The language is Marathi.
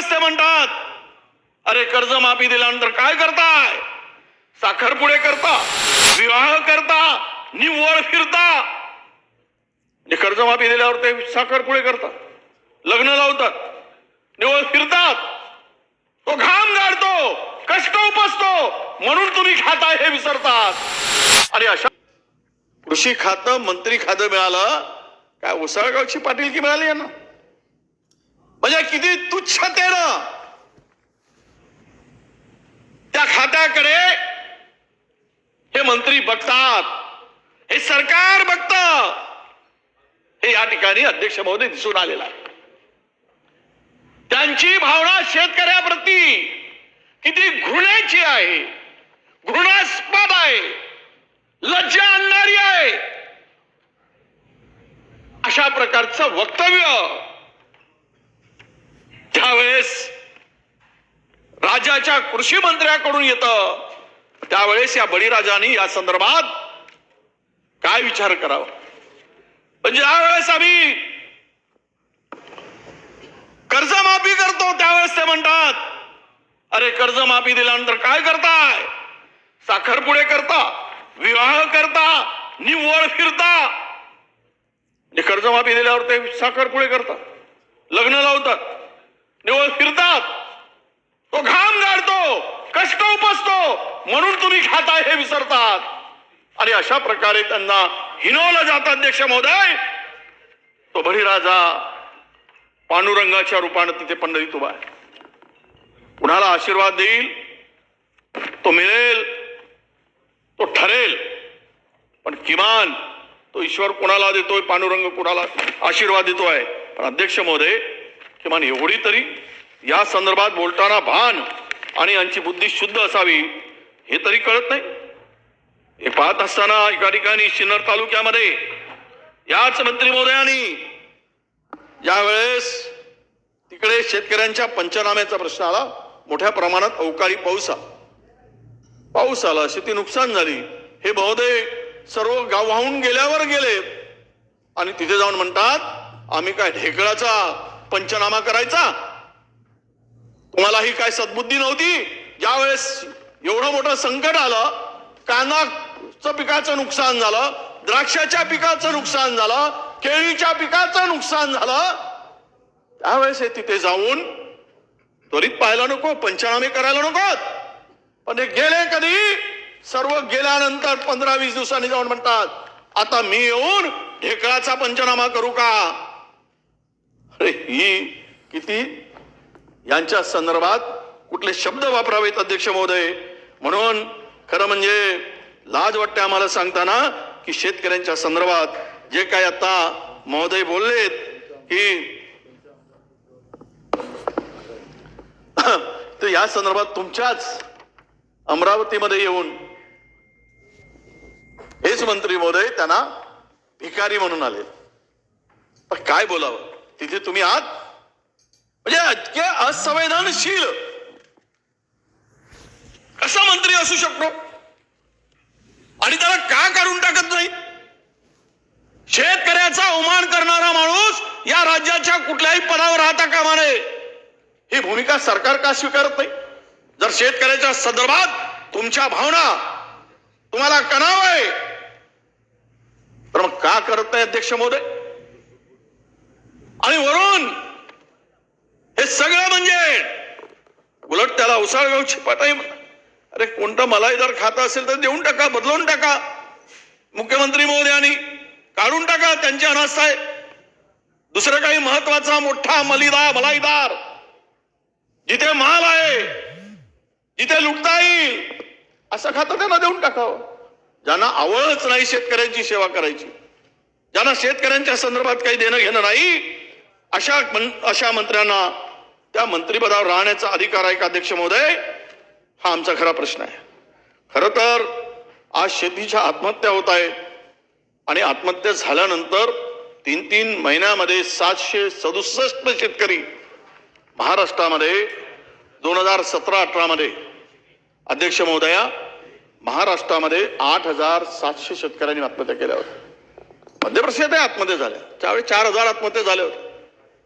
असते म्हणतात. अरे कर्जमाफी दिल्यानंतर काय करताय? साखरपुडे करता विवाह करता निव्वळ फिरता. कर्ज कर्जमाफी दिल्यावर ते साखरपुडे करतात. लग्न लावतात निव्वळ फिरतात. तो घाम गाडतो कष्ट उपसतो म्हणून तुम्ही खाताय हे विसरतात. आणि अशा कृषी खातं मंत्री खातं मिळालं काय उसळगावची पाटील की मिळाली यांना? किती त्या खात्याकडे हे मंत्री बघतात हे सरकार बघत. हे या ठिकाणी अध्यक्ष महोदय दिसून आलेला आहे. त्यांची भावना शेतकऱ्याप्रती किती घृण्याची आहे. घृणास्पद आहे. लज्जा आणणारी आहे. अशा प्रकारचं वक्तव्य ज्यावेळेस राज्याच्या कृषी मंत्र्याकडून येतं त्यावेळेस या बळीराजाने या संदर्भात काय विचार करावा? पण ज्यावेळेस आम्ही कर्जमाफी करतो त्यावेळेस ते म्हणतात अरे कर्जमाफी दिल्यानंतर काय करताय? साखरपुडे करता विवाह करता निव्वळ फिरता. म्हणजे कर्जमाफी दिल्यावर ते साखरपुडे करतात लग्न लावतात. निवळ फिरतात. तो घाम गाडतो कष्ट उपसतो म्हणून तुम्ही खाताय हे विसरतात. आणि अशा प्रकारे त्यांना हिनवलं जात अध्यक्ष महोदय. तो बळीराजा पांडुरंगाच्या रूपानं तिथे पंढरीत उभा आहे. कुणाला आशीर्वाद देईल? तो मिळेल तो ठरेल पण किमान तो ईश्वर कुणाला देतोय? पांडुरंग कुणाला आशीर्वाद देतोय? पण अध्यक्ष महोदय किमान एवढी तरी या संदर्भात बोलताना भान आणि यांची बुद्धी शुद्ध असावी हे तरी कळत नाही. हे पाहत असताना एका ठिकाणी सिन्नर तालुक्यामध्ये याच मंत्री महोदयांनी यावेळेस तिकडे शेतकऱ्यांच्या पंचनाम्याचा प्रश्न आला. मोठ्या प्रमाणात अवकाळी पाऊस आला. पाऊस आला शेती नुकसान झाली. हे महोदय सर्व गाव वाहून गेल्यावर गेले. आणि तिथे जाऊन म्हणतात आम्ही काय ढेकळाचा पंचनामा करायचा? तुम्हाला ही काय सद्बुद्धी नव्हती? ज्यावेळेस एवढं मोठं संकट आलं कांदाचं पिकाचं नुकसान झालं द्राक्षाच्या पिकाचं नुकसान झालं केळीच्या पिकाचं नुकसान झालं त्यावेळेस हे तिथे जाऊन त्वरित पाहायला नको पंचनामे करायला नको. पण हे गेले कधी? सर्व गेल्यानंतर पंधरा वीस दिवसांनी जाऊन म्हणतात आता मी येऊन ढेकळाचा पंचनामा करू का? ही किती? यांच्या संदर्भात कुठले शब्द वापरावेत अध्यक्ष महोदय? म्हणून खरं म्हणजे लाज वाटते आम्हाला सांगताना की शेतकऱ्यांच्या संदर्भात जे काय आता महोदय बोललेत की तर या संदर्भात तुमच्याच अमरावतीमध्ये येऊन हेच मंत्री महोदय त्यांना भिकारी म्हणून आले काय बोलावं? तिथे तुम्ही आहात म्हणजे इतके असंवेदनशील. कसा मंत्री असू शकतो? आणि त्याला का काढून टाकत नाही? शेतकऱ्याचा अवमान करणारा माणूस या राज्याच्या कुठल्याही पदावर राहता कामा नये. ही भूमिका सरकार का स्वीकारत नाही? जर शेतकऱ्याच्या संदर्भात तुमच्या भावना तुम्हाला कणाव आहे तर मग का करत नाही अध्यक्ष महोदय? आणि वरून हे सगळं म्हणजे उलट त्याला उसाळगावची पाटाई अरे कोणतं मलाईदार खातं असेल तर देऊन टाका बदलवून टाका. मुख्यमंत्री महोदयांनी काढून टाका त्यांची अनास्था आहे. दुसरं काही महत्त्वाचा मोठा मलिदार मलाईदार जिथे माल आहे जिथे लुटता येईल असं खातं त्यांना देऊन टाकावं. ज्यांना आवडच नाही शेतकऱ्यांची सेवा करायची ज्यांना शेतकऱ्यांच्या संदर्भात काही देणं घेणं नाही अशा मं- अशा मंत्र्यांना त्या मंत्रिपदावर राहण्याचा अधिकार आहे का अध्यक्ष महोदय? हा आमचा खरा प्रश्न आहे. खर तर आज शेतीच्या आत्महत्या होत आहेत आणि आत्महत्या झाल्यानंतर तीन तीन महिन्यामध्ये सातशे सदुसष्ट शेतकरी महाराष्ट्रामध्ये दोन हजार सतरा अठरामध्ये अध्यक्ष महोदया महाराष्ट्रामध्ये आठ हजार सातशे शेतकऱ्यांनी आत्महत्या केल्या होत्या. मध्य प्रदेशात आत्महत्या झाल्या. त्यावेळी चार हजार आत्महत्या झाल्या होत्या.